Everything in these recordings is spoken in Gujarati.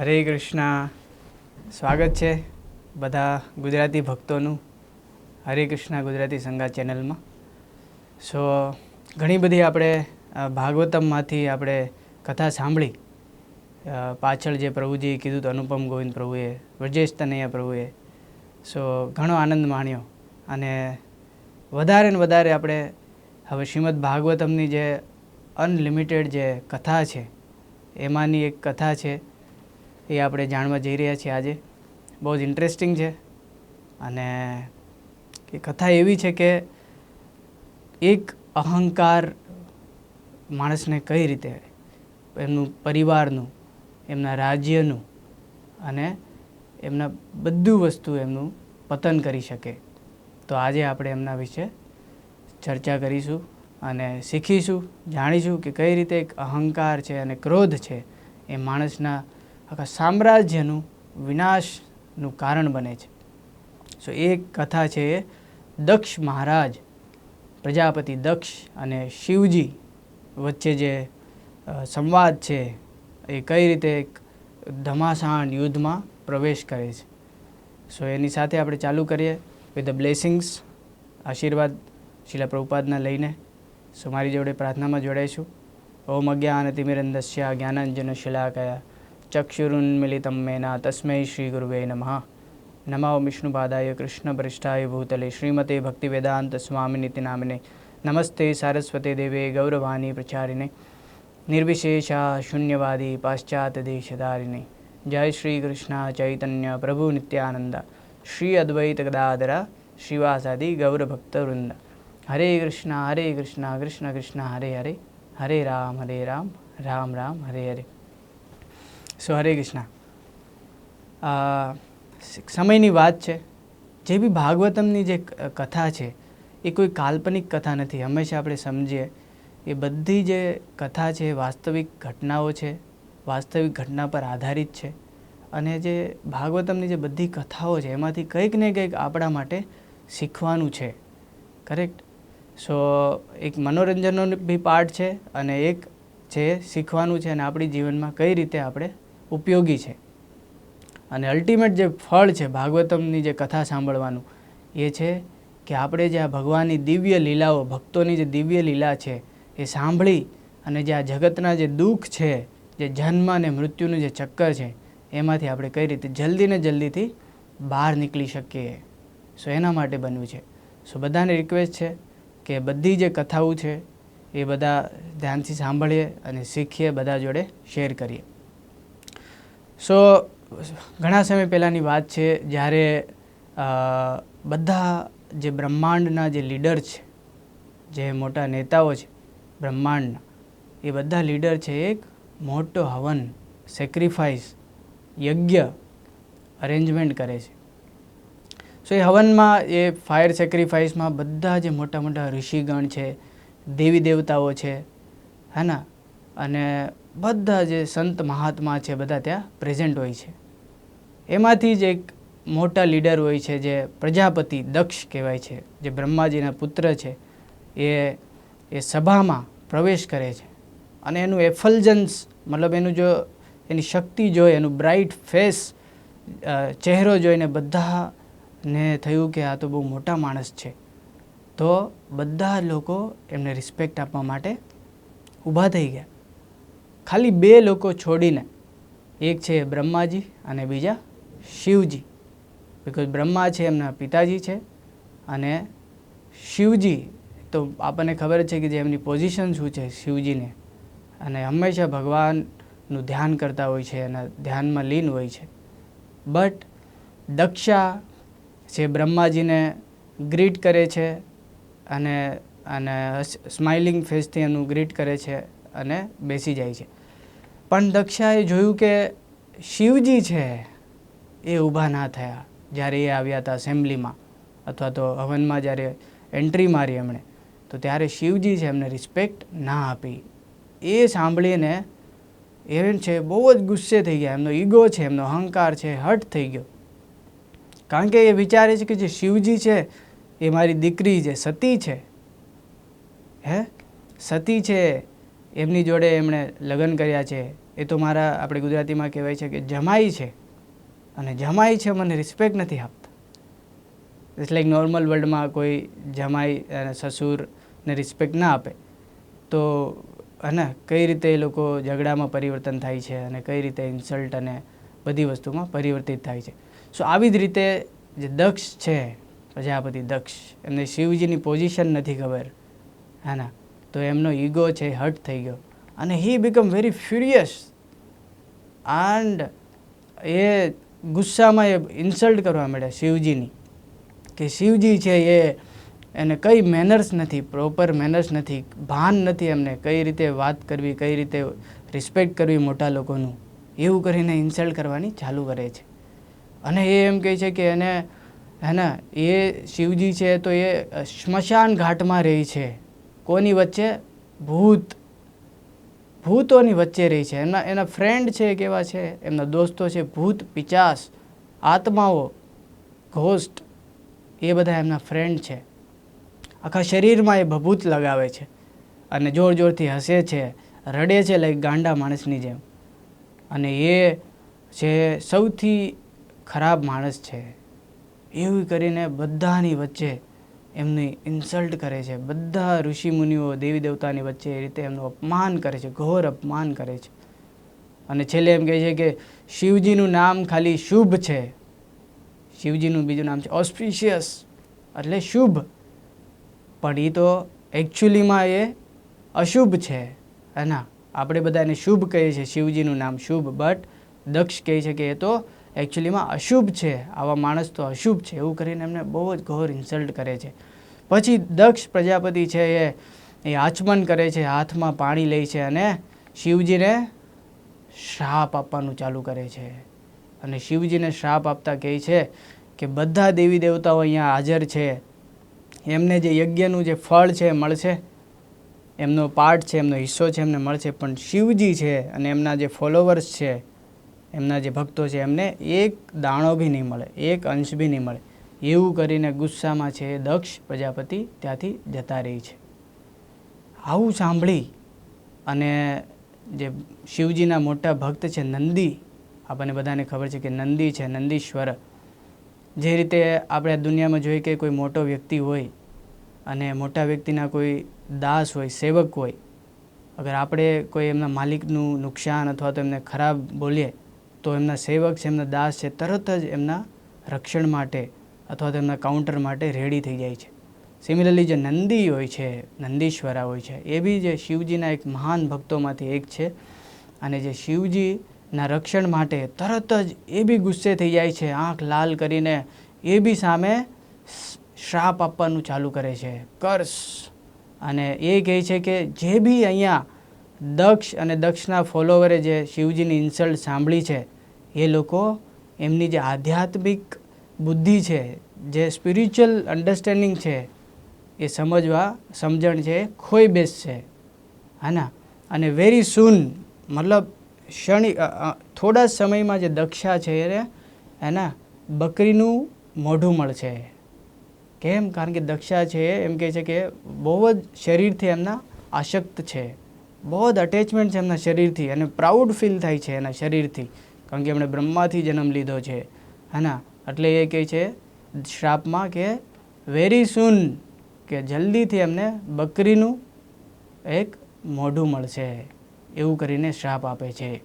હરે કૃષ્ણ. સ્વાગત છે બધા ગુજરાતી ભક્તોનું હરે કૃષ્ણ ગુજરાતી સંગાત ચેનલમાં. સો, ઘણી બધી આપણે ભાગવતમમાંથી આપણે કથા સાંભળી. પાછળ જે પ્રભુજીએ કીધું તો અનુપમ ગોવિંદ પ્રભુએ વ્રજેશ તનૈયા પ્રભુએ. સો, ઘણો આનંદ માણ્યો. અને વધારે ને વધારે આપણે હવે શ્રીમદ ભાગવતમની જે અનલિમિટેડ જે કથા છે, એમાંની એક કથા છે એ આપણે જાણવા જઈ રહ્યા છીએ આજે. બહુ જ ઇન્ટરેસ્ટિંગ છે. અને એ કથા એવી છે કે એક અહંકાર માણસને કઈ રીતે એમનું પરિવારનું, એમના રાજ્યનું અને એમના બધું વસ્તુ એમનું પતન કરી શકે. તો આજે આપણે એમના વિશે ચર્ચા કરીશું અને શીખીશું, જાણીશું કે કઈ રીતે એક અહંકાર છે અને ક્રોધ છે એ માણસના આખા સામ્રાજ્યનું વિનાશનું કારણ બને છે. સો એ કથા છે, દક્ષ મહારાજ, પ્રજાપતિ દક્ષ અને શિવજી વચ્ચે જે સંવાદ છે, એ કઈ રીતે એક ધમાસાણ યુદ્ધમાં પ્રવેશ કરે છે. સો એની સાથે આપણે ચાલુ કરીએ વિથ ધ બ્લેસિંગ્સ આશીર્વાદ શિલા પ્રભુપાદના લઈને. સો મારી જોડે પ્રાર્થનામાં જોડાઈશું. ઓમ અજ્ઞાન તિમિરંદસ્યા જ્ઞાનાંજન શિલાકયા ચક્ષુરુન્મિલિતમ મેના તસ્મૈ શ્રી ગુરુવે નમઃ નમો વિષ્ણુપાદાય કૃષ્ણ ભ્રષ્ટાય ભૂતલે શ્રીમતે ભક્તિવેદાંત સ્વામી નિતિ નામિને નમસ્તે સારસ્વતે દેવે ગૌરવાણી પ્રચારિણે નિર્વિશેષા શૂન્યવાદી પાશ્ચાત્ય દેશધારિણે જય શ્રી કૃષ્ણ ચૈતન્ય પ્રભુ નિત્યાનંદ શ્રી અદ્વૈત ગદાધરા શ્રીવાસાદિ ગૌરભક્ત વૃંદ હરે કૃષ્ણ હરે કૃષ્ણ કૃષ્ણ કૃષ્ણ હરે હરે હરે રામ હરે રામ રામ રામ હરે હરે સો હરે કૃષ્ણ. સમયની વાત છે. જે બી ભાગવતમની જે કથા છે, એ કોઈ કાલ્પનિક કથા નથી. હંમેશા આપણે સમજીએ. એ બધી જે કથા છે વાસ્તવિક ઘટનાઓ છે, વાસ્તવિક ઘટના પર આધારિત છે. અને જે ભાગવતમની જે બધી કથાઓ છે, એમાંથી કંઈક ને કંઈક આપણા માટે શીખવાનું છે. કરેક્ટ સો, એક મનોરંજનનો બી પાર્ટ છે અને એક જે શીખવાનું છે અને આપણી જીવનમાં કઈ રીતે આપણે ઉપયોગી છે. અને અલ્ટિમેટ જે ફળ છે, ભાગવતમની જે કથા સાંભળવાનું, એ છે કે આપણે જે આ ભગવાનની દિવ્ય લીલાઓ, ભક્તોની જે દિવ્ય લીલા છે, એ સાંભળી અને જે આ જગતના જે દુઃખ છે, જે જન્મ અને મૃત્યુનું જે ચક્કર છે, એમાંથી આપણે કઈ રીતે જલ્દીને જલ્દીથી બહાર નીકળી શકીએ. સો એના માટે બન્યું છે. સો બધાને રિક્વેસ્ટ છે કે બધી જે કથાઓ છે, એ બધા ધ્યાનથી સાંભળીએ અને શીખીએ, બધા જોડે શેર કરીએ. સો ઘણા સમય પહેલાંની વાત છે, જ્યારે બધા જે બ્રહ્માંડના જે લીડર છે, જે મોટા નેતાઓ છે, બ્રહ્માંડના, એ બધા લીડર છે એક મોટો હવન સેક્રિફાઈસ યજ્ઞ અરેન્જમેન્ટ કરે છે. સો એ હવનમાં, એ ફાયર સેક્રિફાઈસમાં બધા જે મોટા મોટા ઋષિગણ છે દેવી દેવતાઓ છે હે અને બધા જે સંત મહાત્મા છે, બધા ત્યાં પ્રેઝન્ટ હોય છે. એમાંથી જ એક મોટા લીડર હોય છે, જે પ્રજાપતિ દક્ષ કહેવાય છે, જે બ્રહ્માજીના પુત્ર છે, એ એ સભામાં પ્રવેશ કરે છે. અને એનું એફલ્જન્સ મતલબ એનું જો, એની શક્તિ જોઈ, એનું બ્રાઇટ ફેસ ચહેરો જોઈને બધાને થયું કે આ તો બહુ મોટા માણસ છે. તો બધા લોકો એમને રિસ્પેક્ટ આપવા માટે ઊભા થઈ ગયા. ખાલી બે લોકો છોડીને, એક છે બ્રહ્માજી અને બીજા શિવજી. બિકોઝ બ્રહ્મા છે એમના પિતાજી છે અને શિવજી, તો આપણને ખબર છે કે જે એમની પોઝિશન શું છે શિવજીને. અને હંમેશા ભગવાનનું ધ્યાન કરતા હોય છે અને ધ્યાનમાં લીન હોય છે. બટ દક્ષા છે બ્રહ્માજીને ગ્રીટ કરે છે અને અને સ્માઇલિંગ ફેસથી એનું ગ્રીટ કરે છે અને બેસી જાય છે. પણ દક્ષાએ જોયું કે શિવજી છે એ ઊભા ના થયા જ્યારે એ આવ્યા હતા એસેમ્બલીમાં અથવા તો હવનમાં જ્યારે એન્ટ્રી મારી એમણે, તો ત્યારે શિવજી છે એમને રિસ્પેક્ટ ના આપી. એ સાંભળીને એ છે બહુ જ ગુસ્સે થઈ ગયા. એમનો ઈગો છે, એમનો અહંકાર છે હટ થઈ ગયો. કારણ કે એ વિચારે છે કે જે શિવજી છે એ મારી દીકરી છે, સતી છે. હે? સતી છે એમની જોડે એમણે લગ્ન કર્યા છે. એ તો મારા આપણે ગુજરાતીમાં કહેવાય છે કે જમાઈ છે. અને જમાઈ છે મને રિસ્પેક્ટ નથી આપતા. ઇટ્સ લાઈક નોર્મલ વર્લ્ડમાં કોઈ જમાઈ અને સસુરને રિસ્પેક્ટ ના આપે. તો હે કઈ રીતે એ લોકો ઝઘડામાં પરિવર્તન થાય છે અને કઈ રીતે ઇન્સલ્ટ અને બધી વસ્તુમાં પરિવર્તિત થાય છે. સો આવી જ રીતે જે દક્ષ છે, પ્રજાપતિ દક્ષ, એમને શિવજીની પોઝિશન નથી ખબર. હા ના? તો એમનો ઈગો છે હર્ટ થઈ ગયો. અને he become very furious and એ ગુસ્સામાં એ ઇન્સલ્ટ કરવા માંડ્યા શિવજીની કે શિવજી છે એ એને કઈ મેનર્સ નથી પ્રોપર મેનર્સ નથી, ભાન નથી એમને કઈ રીતે વાત કરવી, કઈ રીતે રિસ્પેક્ટ કરવી મોટા લોકોનું. એવું કરીને ઇન્સલ્ટ કરવાની ચાલુ કરે છે. અને એ એમ કહે છે કે એને, હે ને, એ શિવજી છે તો એ સ્મશાન ઘાટમાં રહે છે. કોની વચ્ચે? ભૂત. ભૂતોની વચ્ચે રહી છે. એમના, એના ફ્રેન્ડ છે કેવા છે? એમના દોસ્તો છે. ભૂત, પિચાસ, આત્માઓ ઘોસ્ટ એ બધા એમના ફ્રેન્ડ છે. આખા શરીરમાં એ ભભૂત લગાવે છે અને જોર જોરથી હસે છે, રડે છે લાઈક ગાંડા માણસની જેમ. અને એ છે સૌથી ખરાબ માણસ છે. એવું કરીને બધાની વચ્ચે એમની ઇન્સલ્ટ કરે છે. બધા ઋષિમુનિઓ દેવી દેવતાની વચ્ચે એ રીતે એમનું અપમાન કરે છે, ઘોર અપમાન કરે છે. અને છેલ્લે એમ કહે છે કે શિવજીનું નામ ખાલી શુભ છે. શિવજીનું બીજું નામ છે ઓસ્પિશિયસ એટલે શુભ. પણ એ તો એકચ્યુઅલીમાં એ અશુભ છે. એના આપણે બધા એને શુભ કહીએ છીએ, શિવજીનું નામ શુભ. બટ દક્ષ કહે છે કે એ તો એકચ્યુઅલીમાં અશુભ છે. આવા માણસ તો અશુભ છે. એવું કરીને એમને બહુ જ ઘોર ઇન્સલ્ટ કરે છે. પછી દક્ષ પ્રજાપતિ છે એ એ આચમન કરે છે, હાથમાં પાણી લે છે અને શિવજીને શ્રાપ આપવાનું ચાલુ કરે છે. અને શિવજીને શ્રાપ આપતા કહે છે કે બધા દેવી દેવતાઓ અહીંયા હાજર છે. એમને જે યજ્ઞનું જે ફળ છે મળશે. એમનો પાર્ટ છે, એમનો હિસ્સો છે, એમને મળશે. પણ શિવજી છે અને એમના જે ફોલોવર્સ છે એમના જે ભક્તો છે, એમને એક દાણો બી નહીં મળે, એક અંશ બી નહીં મળે. એવું કરીને ગુસ્સામાં છે, દક્ષ પ્રજાપતિ ત્યાંથી જતા રહી છે. આવું સાંભળી અને જે શિવજીના મોટા ભક્ત છે, નંદી, આપણને બધાને ખબર છે કે નંદી છે, નંદીશ્વર. જે રીતે આપણે દુનિયામાં જોઈએ કે કોઈ મોટો વ્યક્તિ હોય અને મોટા વ્યક્તિના કોઈ દાસ હોય, સેવક હોય, અગર આપણે કોઈ એમના માલિકનું નુકસાન અથવા તો એમને ખરાબ બોલીએ તો એમના સેવક છે, એમના દાસ છે, તરત જ એમના રક્ષણ માટે અથવા તો એમના કાઉન્ટર માટે રેડી થઈ જાય છે. સિમિલરલી જે નંદી હોય છે, નંદીશ્વરા હોય છે, એ બી જે શિવજીના એક મહાન ભક્તોમાંથી એક છે અને જે શિવજીના રક્ષણ માટે તરત જ એ બી ગુસ્સે થઈ જાય છે, આંખ લાલ કરીને એ બી સામે શ્રાપ આપવાનું ચાલુ કરે છે, કર્સ. અને એ કહે છે કે જે બી અહીંયા દક્ષ અને દક્ષના ફોલોવરે જે શિવજીની ઇન્સલ્ટ સાંભળી છે, એ લોકો એમની જે આધ્યાત્મિક બુદ્ધિ છે, જે સ્પિરિચ્યુઅલ અન્ડરસ્ટેન્ડિંગ છે, એ સમજવા, સમજણ છે ખોઈ બેસશે હા અને વેરી સૂન મતલબ ક્ષણિક થોડા સમયમાં જે દક્ષા છે એને, એના બકરીનું મોઢું મળશે. કેમ? કારણ કે દક્ષા છે, એમ કહે છે કે બહુ જ શરીરથી એમના આશક્ત છે. બહુ જ અટેચમેન્ટ છે એમના શરીરથી અને પ્રાઉડ ફીલ થાય છે એના શરીરથી. કારણ કે એમણે બ્રહ્માથી જન્મ લીધો છે. હા એટલે એ કહે છે, શ્રાપમાં કે વેરી સૂન કે જલ્દીથી એમને બકરીનું એક મોઢું મળશે. એવું કરીને શ્રાપ આપે છે.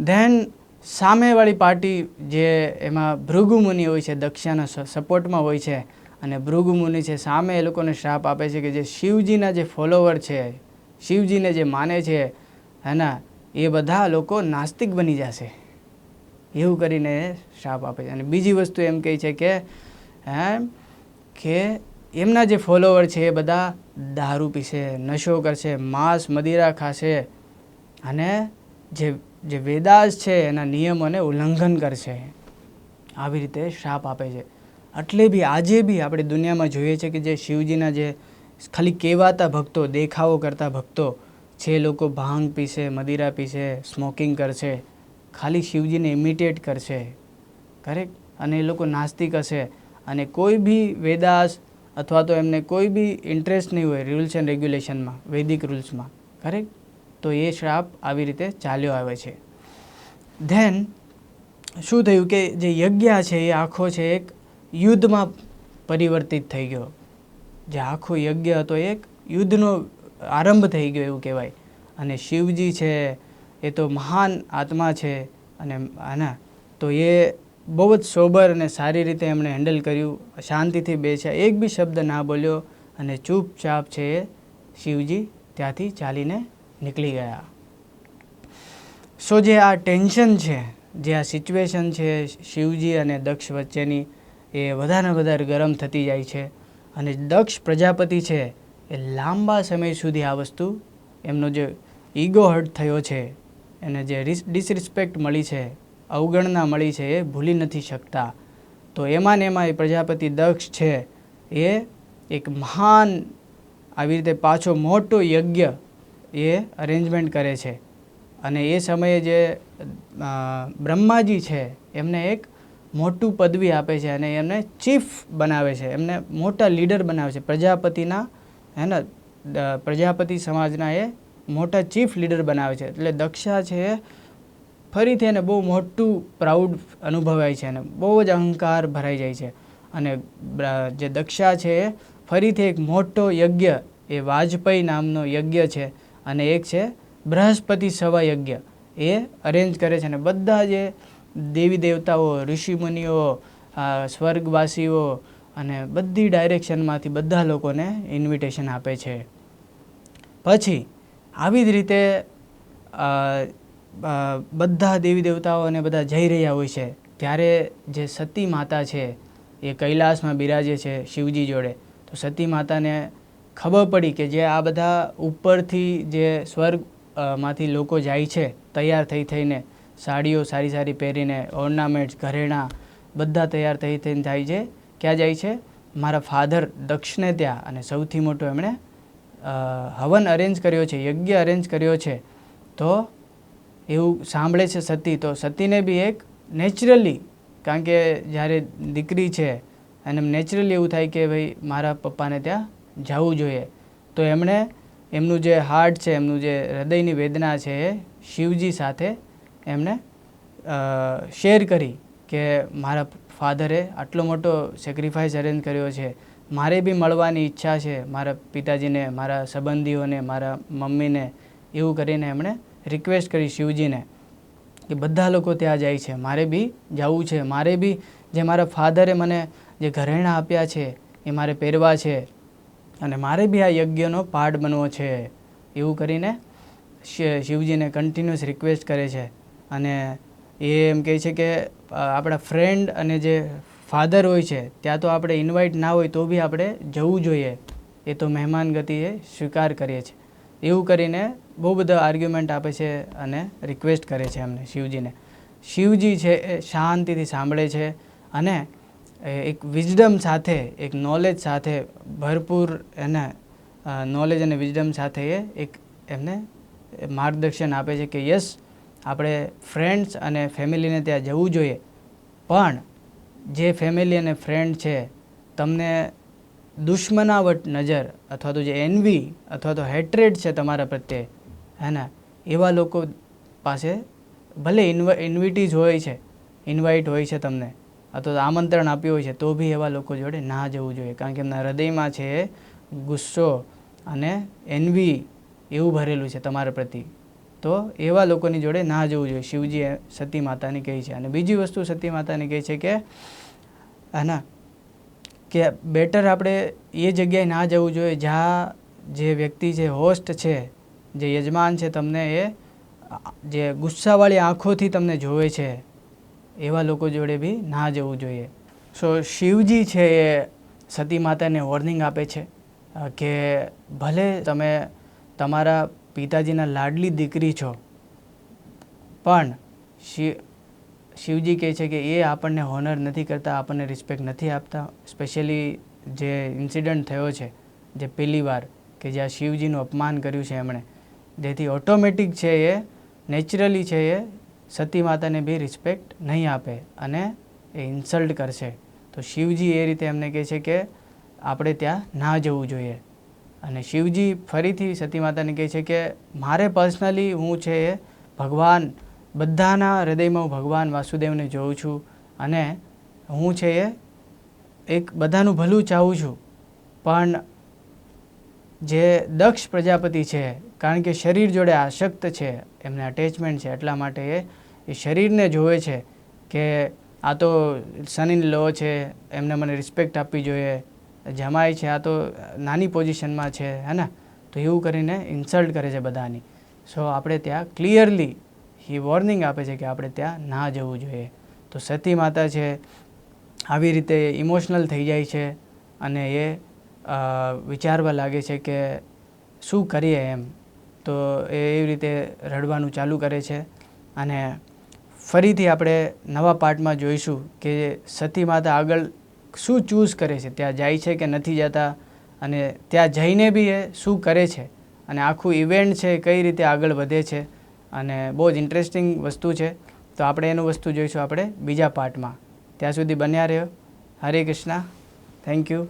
ધેન સામેવાળી પાર્ટી જે એમાં ભૃગુમુનિ હોય છે દક્ષાના સપોર્ટમાં હોય છે, અને ભૃગુમુનિ છે, સામે એ લોકોને શ્રાપ આપે છે કે જે શિવજીના જે ફોલોવર છે શિવજીને જે માને છે હેના એ બધા લોકો નાસ્તિક બની જશે. એવું કરીને શાપ આપે છે. અને બીજી વસ્તુ એમ કહે છે કે એમ કે એમના જે ફોલોવર છે એ બધા દારૂ પીશે, નશો કરશે, માંસ, મદિરા ખાશે અને જે જે વેદાસ છે એના નિયમોને ઉલ્લંઘન કરશે. આવી રીતે શાપ આપે છે. એટલે બી આજે બી આપણે દુનિયામાં જોઈએ છે કે જે શિવજીના જે ખાલી કહેવાતા ભક્તો, દેખાવો કરતા ભક્તો, જે લોકો ભાંગ પીશે, મદિરા પીશે સ્મોકિંગ કરશે, ખાલી શિવજીને ઇમિટેટ કરશે. કરેક્ટ અને એ લોકો નાસ્તિક હશે. અને કોઈ બી વેદાસ અથવા તો એમને કોઈ બી ઇન્ટરેસ્ટ નહીં હોય રૂલ્સ એન્ડ રેગ્યુલેશનમાં વૈદિક રૂલ્સમાં કરેક્ટ તો એ શ્રાપ આવી રીતે ચાલ્યો આવે છે. ધેન શું થયું કે જે યજ્ઞ છે એ આખો છે એક યુદ્ધમાં પરિવર્તિત થઈ ગયો. જે આખો યજ્ઞ હતો, એક યુદ્ધનો આરંભ થઈ ગયો એવું કહેવાય. અને શિવજી છે, એ તો મહાન આત્મા છે, અને આના, તો એ બહુ જ સોબર અને સારી રીતે એમણે હેન્ડલ કર્યું. શાંતિથી બેસ્યા. એક બી શબ્દ ના બોલ્યો અને ચૂપચાપ છે એ શિવજી ત્યાંથી ચાલીને નીકળી ગયા. સો જે આ ટેન્શન છે, જે આ સિચ્યુએશન છે શિવજી અને દક્ષ વચ્ચેની, એ વધારે વધારે ગરમ થતી જાય છે. અને દક્ષ પ્રજાપતિ છે એ લાંબા સમય સુધી આ વસ્તુ એમનો જે ઈગો હર્ટ થયો છે, એને જે ડિસરિસ્પેક્ટ મળી છે, અવગણના મળી છે, એ ભૂલી નથી શકતા. તો એમાં ને એમાં એ પ્રજાપતિ દક્ષ છે, એ એક મહાન આવી રીતે પાછો મોટો યજ્ઞ એ અરેન્જમેન્ટ કરે છે. અને એ સમયે જે બ્રહ્માજી છે, એમને એક મોટું પદવી આપે છે અને એમને ચીફ બનાવે છે. એમને મોટા લીડર બનાવે છે. પ્રજાપતિના, હે ને પ્રજાપતિ સમાજના એ મોટા ચીફ લીડર બનાવે છે. એટલે દક્ષા છે ફરીથી એને બહુ મોટું પ્રાઉડ અનુભવાય છે અને બહુ જ અહંકાર ભરાઈ જાય છે. અને જે દક્ષા છે ફરીથી એક મોટો યજ્ઞ, એ વાજપેયી નામનો યજ્ઞ છે અને એક છે બૃહસ્પતિ સવા યજ્ઞ. એ અરેન્જ કરે છે અને બધા જે દેવી દેવતાઓ, ઋષિમુનિઓ સ્વર્ગવાસીઓ અને બધી ડાયરેક્શનમાંથી બધા લોકોને ઇન્વિટેશન આપે છે. પછી, આવી જ રીતે બધા દેવી દેવતાઓ અને બધા જઈ રહ્યા હોય છે. ત્યારે જે સતી માતા છે, એ કૈલાસમાં બિરાજે છે શિવજી જોડે. તો સતી માતાને ખબર પડી કે જે આ બધા ઉપરથી જે સ્વર્ગમાંથી લોકો જાય છે, તૈયાર થઈ થઈને સાડીઓ સારી સારી પહેરીને ઓર્નામેન્ટ્સ ઘરેણાં બધા તૈયાર થઈ થઈને જાય છે. ક્યાં જાય છે? મારા ફાધર દક્ષને ત્યાં અને સૌથી મોટો એમણે હવન અરેન્જ કર્યો છે, યજ્ઞ અરેન્જ કર્યો છે. તો એવું સાંભળે છે સતી. તો સતીને બી એક નેચરલી કારણ કે જ્યારે દીકરી છે અને નેચરલી એવું થાય કે ભાઈ, મારા પપ્પાને ત્યાં જવું જોઈએ. તો એમણે એમનું જે હાર્ટ છે, એમનું જે હૃદયની વેદના છે એ શિવજી સાથે એમણે શેર કરી કે મારા ફાધરે આટલો મોટો સેક્રિફાઈસ અરેન્જ કર્યો છે. મારે બી મળવાની ઈચ્છા છે મારા પિતાજીને, મારા સંબંધીઓને, મારા મમ્મીને, એવું કરીને એમણે રિક્વેસ્ટ કરી શિવજીને કે બધા લોકો ત્યાં જાય છે. મારે બી જવું છે. મારે બી જે મારા ફાધરે મને જે ઘરેણાં આપ્યા છે એ મારે પહેરવા છે અને મારે બી આ યજ્ઞનો પાર્ટ બનવો છે, એવું કરીને શિવજીને કન્ટિન્યુઅસ રિક્વેસ્ટ કરે છે. અને એ એમ કહે છે કે આપણા ફ્રેન્ડ અને જે ફાધર હોય છે, ત્યાં તો આપણે ઇન્વાઇટ ના હોય તો બી આપણે જવું જોઈએ. એ તો મહેમાન ગતિએ સ્વીકાર કરીએ છીએ. એવું કરીને બહુ બધા આર્ગ્યુમેન્ટ આપે છે અને રિક્વેસ્ટ કરે છે એમને શિવજીને. શિવજી છે એ શાંતિથી સાંભળે છે અને એક વિઝડમ સાથે, એક નોલેજ સાથે ભરપૂર એને નોલેજ અને વિઝડમ સાથે એ એક એમને માર્ગદર્શન આપે છે કે યસ આપણે ફ્રેન્ડ્સ અને ફેમિલીને ત્યાં જવું જોઈએ. પણ જે ફેમિલી અને ફ્રેન્ડ છે, તમને દુશ્મનાવટ નજર અથવા તો જે એનવી અથવા તો હેટ્રેડ છે તમારા પ્રત્યે, હે ને, એવા લોકો પાસે ભલે ઇન્વ ઇન્વિટીઝ હોય છે ઇન્વાઇટ હોય છે તમને અથવા તો આમંત્રણ આપ્યું હોય છે, તો બી એવા લોકો જોડે ના જવું જોઈએ. કારણ કે એમના હૃદયમાં છે ગુસ્સો અને એનવી એવું ભરેલું છે તમારા પ્રતિ તો એવા લોકોની જોડે ના જવું જોઈએ. શિવજી સતી માતાને કહે છે. અને બીજી વસ્તુ સતી માતાને કહે છે કે, આના, કે બેટર આપણે એ જગ્યાએ ના જવું જોઈએ જ્યાં જે વ્યક્તિ છે હોસ્ટ છે, જે યજમાન છે, તમને એ જે ગુસ્સાવાળી આંખોથી તમને જોવે છે, એવા લોકો જોડે બી ના જવું જોઈએ. સો શિવજી છે એ સતી માતાને વોર્નિંગ આપે છે, કે ભલે તમે તમારા પિતાજીના લાડલી દીકરી છો. પણ શિવ, શિવજી કહે છે કે એ આપણને હોનર નથી કરતા, આપણને રિસ્પેક્ટ નથી આપતા. સ્પેશિયલી જે ઇન્સિડન્ટ થયો છે, જે પહેલી વાર કે જ્યાં શિવજીનું અપમાન કર્યું છે એમણે, જેથી ઓટોમેટિક છે એ નેચરલી છે એ, સતી માતાને બી રિસ્પેક્ટ નહીં આપે અને એ ઇન્સલ્ટ કરશે. તો શિવજી એ રીતે એમને કહે છે કે આપણે ત્યાં ના જવું જોઈએ. અને શિવજી ફરીથી સતી માતાને કહે છે કે, મારે પર્સનલી હું છે એ ભગવાન, બધાના હૃદયમાં હું ભગવાન વાસુદેવને જોઉં છું અને હું છે એ એક બધાનું ભલું ચાહું છું. પણ જે દક્ષ પ્રજાપતિ છે, કારણ કે શરીર જોડે આસક્ત છે, એમને અટેચમેન્ટ છે, એટલા માટે એ એ શરીરને જોવે છે કે આ તો સન લો છે, એમને મને રિસ્પેક્ટ આપવી જોઈએ જમાય છે, આ તો નાની પોઝિશનમાં છે, હે ને? તો એવું કરીને ઇન્સલ્ટ કરે છે બધાની. સો આપણે ત્યાં ક્લિયરલી એ વોર્નિંગ આપે છે કે આપણે ત્યાં ના જવું જોઈએ. તો સતી માતા છે, આવી રીતે ઇમોશનલ થઈ જાય છે અને એ વિચારવા લાગે છે કે શું કરીએ એમ. તો એ એવી રીતે રડવાનું ચાલુ કરે છે અને ફરીથી આપણે નવા પાર્ટમાં જોઈશું કે સતી માતા આગળ શું ચૂઝ કરે છે? ત્યાં જાય છે કે નથી જતા? અને ત્યાં જઈને બી એ શું કરે છે? અને આખું ઇવેન્ટ છે, કઈ રીતે આગળ વધે છે? અને બહુ જ ઇન્ટરેસ્ટિંગ વસ્તુ છે. તો આપણે એનું વસ્તુ જોઈશું આપણે બીજા પાર્ટમાં ત્યાં સુધી બન્યા રહ્યો. હરે કૃષ્ણ. Thank you